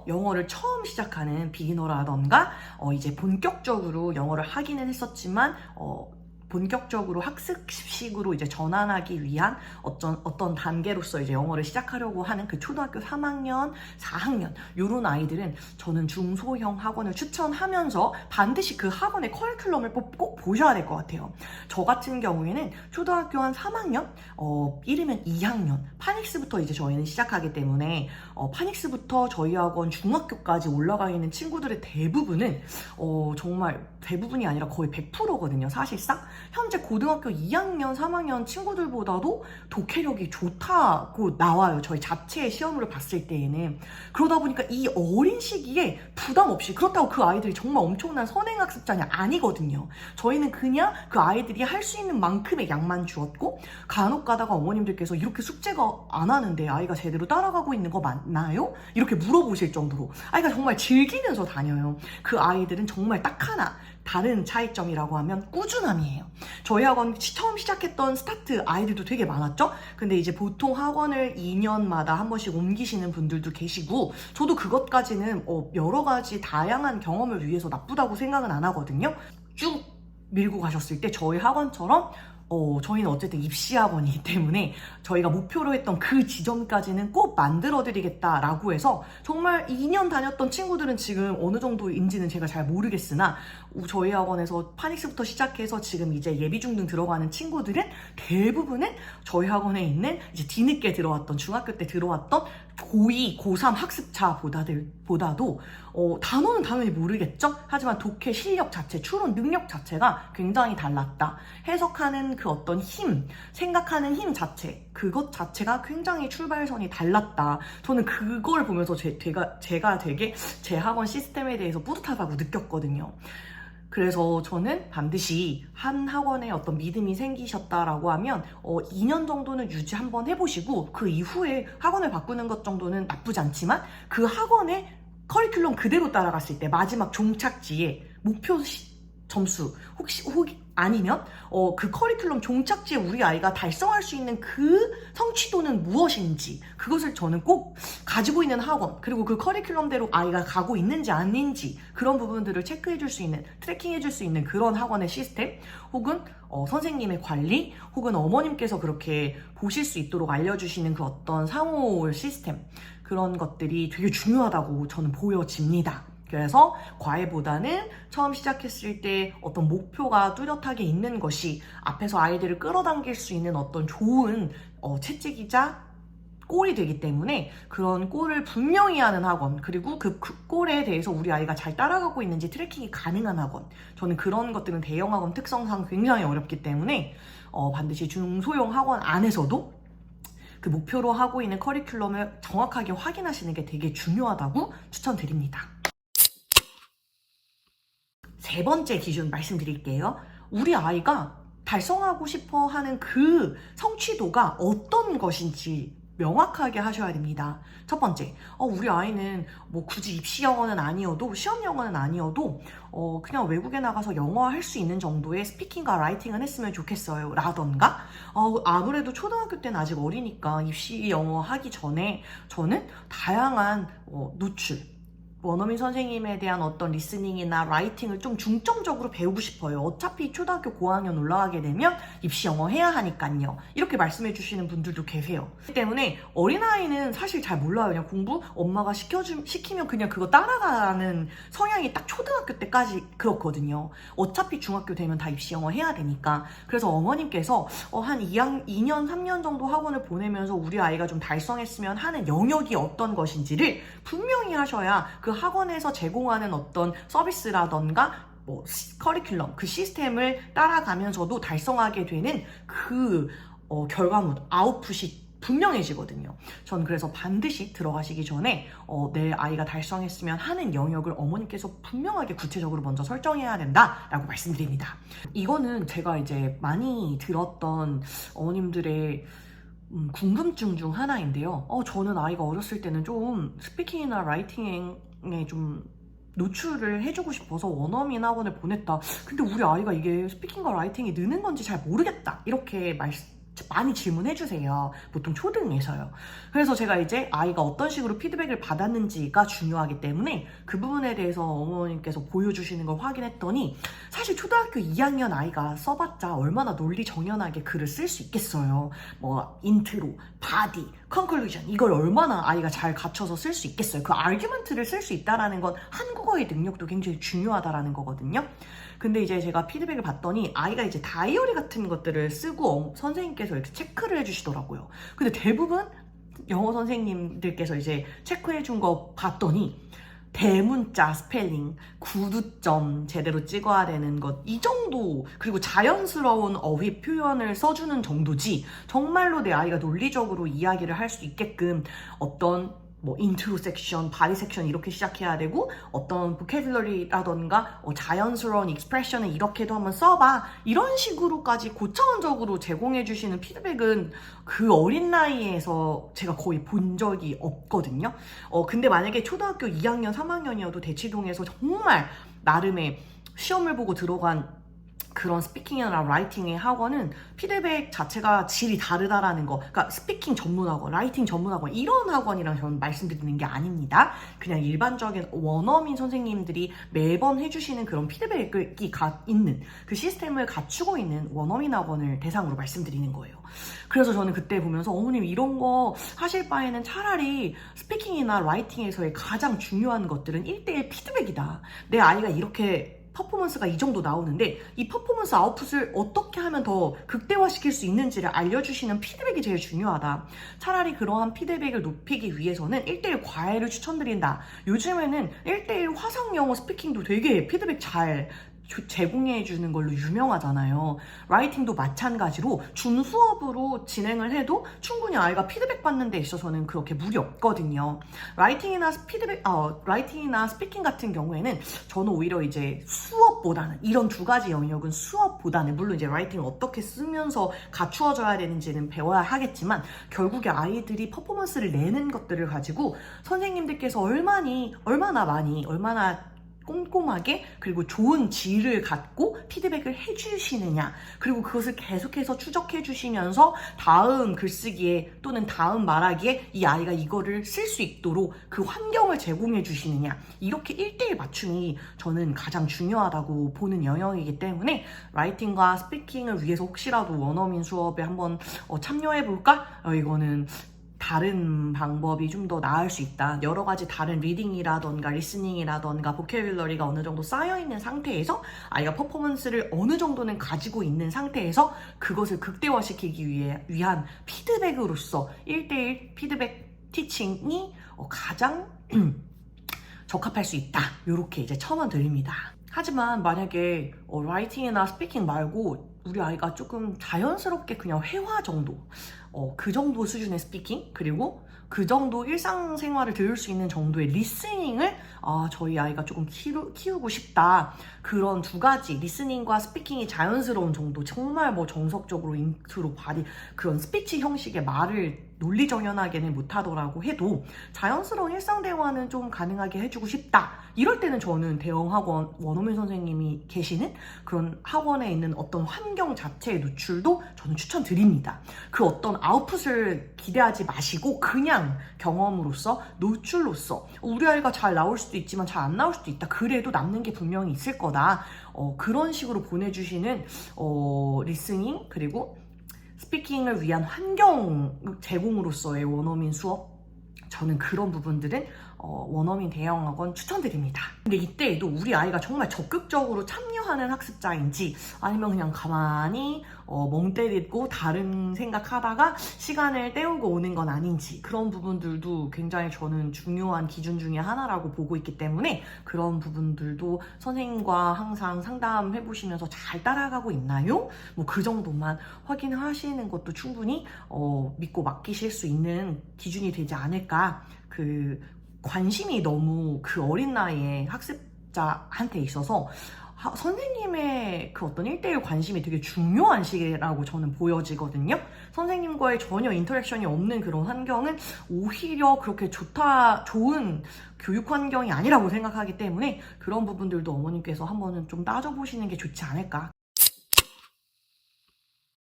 더 영어를 처음 시작하는 비기너라던가 어, 이제 본격적으로 영어를 하기는 했었지만 어, 본격적으로 학습식으로 이제 전환하기 위한 어떤 어떤 단계로서 이제 영어를 시작하려고 하는 그 초등학교 3학년, 4학년 요런 아이들은 저는 중소형 학원을 추천하면서 반드시 그 학원의 커리큘럼을 꼭, 꼭 보셔야 될 것 같아요. 저 같은 경우에는 초등학교 한 3학년, 어, 1이면 2학년, 파닉스부터 이제 저희는 시작하기 때문에 어, 파닉스부터 저희 학원 중학교까지 올라가 있는 친구들의 대부분은 어, 정말 대부분이 아니라 거의 100%거든요, 사실상. 현재 고등학교 2학년, 3학년 친구들보다도 독해력이 좋다고 나와요. 저희 자체의 시험으로 봤을 때에는. 그러다 보니까 이 어린 시기에 부담 없이, 그렇다고 그 아이들이 정말 엄청난 선행학습자냐 아니거든요. 저희는 그냥 그 아이들이 할 수 있는 만큼의 양만 주었고, 간혹 가다가 어머님들께서 이렇게 숙제가 안 하는데 아이가 제대로 따라가고 있는 거 맞나요? 이렇게 물어보실 정도로 아이가 정말 즐기면서 다녀요. 그 아이들은 정말 딱 하나 다른 차이점이라고 하면 꾸준함이에요. 저희 학원 시- 처음 시작했던 스타트 아이들도 되게 많았죠? 근데 이제 보통 학원을 2년마다 한 번씩 옮기시는 분들도 계시고, 저도 그것까지는 어, 여러 가지 다양한 경험을 위해서 나쁘다고 생각은 안 하거든요. 쭉 밀고 가셨을 때 저희 학원처럼 어, 저희는 어쨌든 입시 학원이기 때문에 저희가 목표로 했던 그 지점까지는 꼭 만들어 드리겠다라고 해서 정말 2년 다녔던 친구들은 지금 어느 정도인지는 제가 잘 모르겠으나 우- 저희 학원에서 파닉스부터 시작해서 지금 이제 예비 중등 들어가는 친구들은 대부분은 저희 학원에 있는 이제 뒤늦게 들어왔던 중학교 때 들어왔던 고2, 고3 학습자보다들 보다도 어, 단어는 당연히 모르겠죠. 하지만 독해 실력 자체, 추론 능력 자체가 굉장히 달랐다. 해석하는 그 어떤 힘, 생각하는 힘 자체, 그것 자체가 굉장히 출발선이 달랐다. 저는 그걸 보면서 제, 제가, 제가 되게 제 학원 시스템에 대해서 뿌듯하다고 느꼈거든요. 그래서 저는 반드시 한 학원에 어떤 믿음이 생기셨다라고 하면 어, 2년 정도는 유지 한번 해보시고 그 이후에 학원을 바꾸는 것 정도는 나쁘지 않지만 그 학원의 커리큘럼 그대로 따라갔을 때 마지막 종착지에 목표 시- 점수 혹시 혹 아니면 어, 그 커리큘럼 종착지에 우리 아이가 달성할 수 있는 그 성취도는 무엇인지 그것을 저는 꼭 가지고 있는 학원 그리고 그 커리큘럼대로 아이가 가고 있는지 아닌지 그런 부분들을 체크해 줄 수 있는 트래킹해 줄 수 있는 그런 학원의 시스템 혹은 어, 선생님의 관리 혹은 어머님께서 그렇게 보실 수 있도록 알려주시는 그 어떤 상호 시스템 그런 것들이 되게 중요하다고 저는 보여집니다. 그래서 과외보다는 처음 시작했을 때 어떤 목표가 뚜렷하게 있는 것이 앞에서 아이들을 끌어당길 수 있는 어떤 좋은 어, 채찍이자 골이 되기 때문에 그런 골을 분명히 하는 학원 그리고 그, 그 골에 대해서 우리 아이가 잘 따라가고 있는지 트래킹이 가능한 학원 저는 그런 것들은 대형 학원 특성상 굉장히 어렵기 때문에 어, 반드시 중소형 학원 안에서도 그 목표로 하고 있는 커리큘럼을 정확하게 확인하시는 게 되게 중요하다고 추천드립니다. 세 번째 기준 말씀드릴게요. 우리 아이가 달성하고 싶어 하는 그 성취도가 어떤 것인지 명확하게 하셔야 됩니다. 첫 번째, 어, 우리 아이는 뭐 굳이 입시 영어는 아니어도 시험 영어는 아니어도 어, 그냥 외국에 나가서 영어 할 수 있는 정도의 스피킹과 라이팅은 했으면 좋겠어요. 라던가 어, 아무래도 초등학교 때는 아직 어리니까 입시 영어 하기 전에 저는 다양한 어, 노출 원어민 선생님에 대한 어떤 리스닝이나 라이팅을 좀 중점적으로 배우고 싶어요. 어차피 초등학교 고학년 올라가게 되면 입시 영어 해야 하니까요. 이렇게 말씀해 주시는 분들도 계세요. 때문에 어린아이는 사실 잘 몰라요. 그냥 공부 엄마가 시켜주, 시키면 그냥 그거 따라가는 성향이 딱 초등학교 때까지 그렇거든요. 어차피 중학교 되면 다 입시 영어 해야 되니까. 그래서 어머님께서 어, 한 2학, 2년, 3년 정도 학원을 보내면서 우리 아이가 좀 달성했으면 하는 영역이 어떤 것인지를 분명히 하셔야 그 학원에서 제공하는 어떤 서비스라던가 뭐 시- 커리큘럼 그 시스템을 따라가면서도 달성하게 되는 그 어, 결과물 아웃풋이 분명해지거든요. 전 그래서 반드시 들어가시기 전에 어, 내 아이가 달성했으면 하는 영역을 어머니께서 분명하게 구체적으로 먼저 설정해야 된다라고 말씀드립니다. 이거는 제가 이제 많이 들었던 어머님들의 음, 궁금증 중 하나인데요. 어, 저는 아이가 어렸을 때는 좀 스피킹이나 라이팅에 좀 노출을 해주고 싶어서 원어민 학원을 보냈다. 근데 우리 아이가 이게 스피킹과 라이팅이 느는 건지 잘 모르겠다. 이렇게 말, 많이 질문해 주세요. 보통 초등에서요. 그래서 제가 이제 아이가 어떤 식으로 피드백을 받았는지가 중요하기 때문에 그 부분에 대해서 어머님께서 보여주시는 걸 확인했더니 사실 초등학교 2학년 아이가 써봤자 얼마나 논리 정연하게 글을 쓸 수 있겠어요. 뭐 인트로, 바디, 컨클루전 이걸 얼마나 아이가 잘 갖춰서 쓸 수 있겠어요. 그 아규먼트를 쓸 수 있다라는 건 한국어의 능력도 굉장히 중요하다라는 거거든요. 근데 이제 제가 피드백을 봤더니 아이가 이제 다이어리 같은 것들을 쓰고 어- 선생님께서 이렇게 체크를 해주시더라고요. 근데 대부분 영어 선생님들께서 이제 체크해 준 거 봤더니 대문자 스펠링, 구두점 제대로 찍어야 되는 것, 이 정도, 그리고 자연스러운 어휘 표현을 써주는 정도지, 정말로 내 아이가 논리적으로 이야기를 할 수 있게끔 어떤 뭐 인트로 섹션, 바디 섹션 이렇게 시작해야 되고 어떤 보캐블러리라던가 어, 자연스러운 익스프레션을 이렇게도 한번 써봐 이런 식으로까지 고차원적으로 제공해 주시는 피드백은 그 어린 나이에서 제가 거의 본 적이 없거든요. 어 근데 만약에 초등학교 2학년, 3학년이어도 대치동에서 정말 나름의 시험을 보고 들어간 그런 스피킹이나 라이팅의 학원은 피드백 자체가 질이 다르다라는 거. 그러니까 스피킹 전문 학원, 라이팅 전문 학원 이런 학원이랑 저는 말씀드리는 게 아닙니다. 그냥 일반적인 원어민 선생님들이 매번 해주시는 그런 피드백이 가, 있는 그 시스템을 갖추고 있는 원어민 학원을 대상으로 말씀드리는 거예요. 그래서 저는 그때 보면서 어머님 이런 거 하실 바에는 차라리 스피킹이나 라이팅에서의 가장 중요한 것들은 1대1 피드백이다. 내 아이가 이렇게 퍼포먼스가 이 정도 나오는데 이 퍼포먼스 아웃풋을 어떻게 하면 더 극대화시킬 수 있는지를 알려주시는 피드백이 제일 중요하다. 차라리 그러한 피드백을 높이기 위해서는 1대1 과외를 추천드린다. 요즘에는 1대1 화상 영어 스피킹도 되게 피드백 잘 주- 제공해 주는 걸로 유명하잖아요. 라이팅도 마찬가지로 준 수업으로 진행을 해도 충분히 아이가 피드백 받는 데 있어서는 그렇게 무리 없거든요. 라이팅이나 피드백, 어, 라이팅이나 스피킹 같은 경우에는 저는 오히려 이제 수업보다는 이런 두 가지 영역은 수업보다는 물론 이제 라이팅을 어떻게 쓰면서 갖추어져야 되는지는 배워야 하겠지만 결국에 아이들이 퍼포먼스를 내는 것들을 가지고 선생님들께서 얼마니 얼마나 많이 얼마나 꼼꼼하게 그리고 좋은 질을 갖고 피드백을 해주시느냐 그리고 그것을 계속해서 추적해 주시면서 다음 글쓰기에 또는 다음 말하기에 이 아이가 이거를 쓸 수 있도록 그 환경을 제공해 주시느냐 이렇게 1대1 맞춤이 저는 가장 중요하다고 보는 영역이기 때문에 라이팅과 스피킹을 위해서 혹시라도 원어민 수업에 한번 어, 참여해 볼까? 어, 이거는 다른 방법이 좀 더 나을 수 있다. 여러 가지 다른 리딩이라던가 리스닝이라던가 보캐뷸러리가 어느 정도 쌓여 있는 상태에서 아이가 퍼포먼스를 어느 정도는 가지고 있는 상태에서 그것을 극대화시키기 위해 위한 피드백으로서 1대1 피드백 티칭이 어, 가장 적합할 수 있다. 이렇게 이제 첨언 드립니다. 하지만 만약에 어, 라이팅이나 스피킹 말고 우리 아이가 조금 자연스럽게 그냥 회화 정도, 어, 그 정도 수준의 스피킹 그리고 그 정도 일상생활을 들을 수 있는 정도의 리스닝을 아, 저희 아이가 조금 키우, 키우고 싶다. 그런 두 가지 리스닝과 스피킹이 자연스러운 정도 정말 뭐 정석적으로 인트로 바디 그런 스피치 형식의 말을 논리정연하게는 못하더라고 해도 자연스러운 일상 대화는 좀 가능하게 해주고 싶다. 이럴 때는 저는 대형 학원 원어민 선생님이 계시는 그런 학원에 있는 어떤 환경 자체의 노출도 저는 추천드립니다. 그 어떤 아웃풋을 기대하지 마시고 그냥 경험으로서 노출로서 우리 아이가 잘 나올 수도 있지만 잘 안 나올 수도 있다. 그래도 남는 게 분명히 있을 거다. 어, 그런 식으로 보내주시는 어, 리스닝 그리고 스피킹을 위한 환경 제공으로서의 원어민 수업 저는 그런 부분들은 어, 원어민 대형학원 추천드립니다. 근데 이때에도 우리 아이가 정말 적극적으로 참여하는 학습자인지 아니면 그냥 가만히 어, 멍 때리고 다른 생각하다가 시간을 때우고 오는 건 아닌지 그런 부분들도 굉장히 저는 중요한 기준 중에 하나라고 보고 있기 때문에 그런 부분들도 선생님과 항상 상담해 보시면서 잘 따라가고 있나요? 뭐 그 정도만 확인하시는 것도 충분히 어, 믿고 맡기실 수 있는 기준이 되지 않을까 그 관심이 너무 그 어린 나이에 학습자한테 있어서 하- 선생님의 그 어떤 1대1 관심이 되게 중요한 시기라고 저는 보여지거든요. 선생님과의 전혀 인터랙션이 없는 그런 환경은 오히려 그렇게 좋다, 좋은 교육 환경이 아니라고 생각하기 때문에 그런 부분들도 어머님께서 한번은 좀 따져보시는 게 좋지 않을까